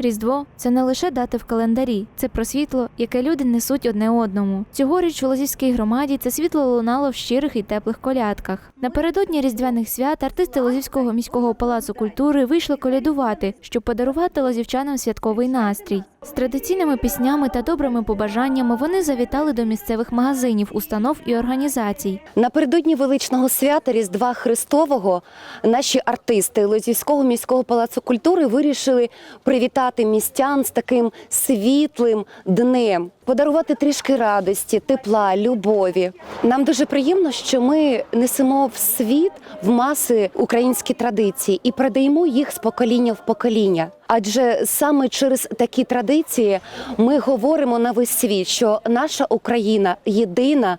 Різдво це не лише дати в календарі, це про світло, яке люди несуть одне одному. Цьогоріч у Лозівській громаді це світло лунало в щирих і теплих колядках. Напередодні різдвяних свят артисти Лозівського міського палацу культури вийшли колядувати, щоб подарувати лозівчанам святковий настрій. З традиційними піснями та добрими побажаннями вони завітали до місцевих магазинів, установ і організацій. Напередодні величного свята Різдва Христового наші артисти Лозівського міського палацу культури вирішили привітати містян з таким світлим днем, подарувати трішки радості, тепла, любові. Нам дуже приємно, що ми несемо в світ в маси українські традиції і передаємо їх з покоління в покоління. Адже саме через такі традиції ми говоримо на весь світ, що наша Україна єдина,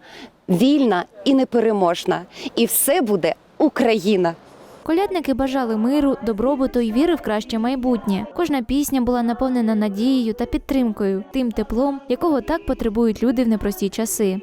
вільна і непереможна, і все буде Україна. Колядники бажали миру, добробуту і віри в краще майбутнє. Кожна пісня була наповнена надією та підтримкою, тим теплом, якого так потребують люди в непрості часи.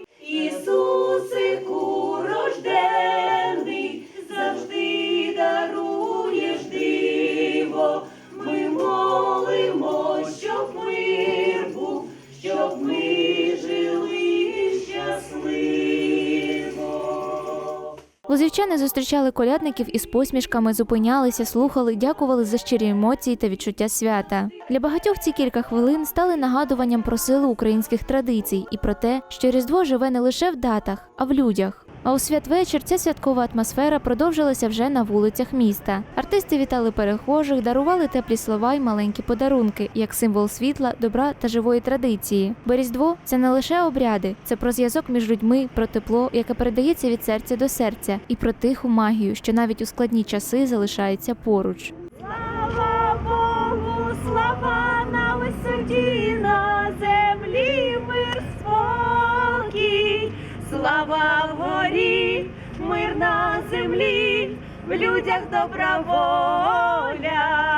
Лозівчани зустрічали колядників із посмішками, зупинялися, слухали, дякували за щирі емоції та відчуття свята. Для багатьох ці кілька хвилин стали нагадуванням про силу українських традицій і про те, що Різдво живе не лише в датах, а в людях. А у святвечір ця святкова атмосфера продовжилася вже на вулицях міста. Артисти вітали перехожих, дарували теплі слова й маленькі подарунки, як символ світла, добра та живої традиції. Бо Різдво це не лише обряди, це про зв'язок між людьми, про тепло, яке передається від серця до серця, і про тиху магію, що навіть у складні часи залишається поруч. Слава Богу, слава на висоті, слава вгорі, мир на землі, в людях добра воля.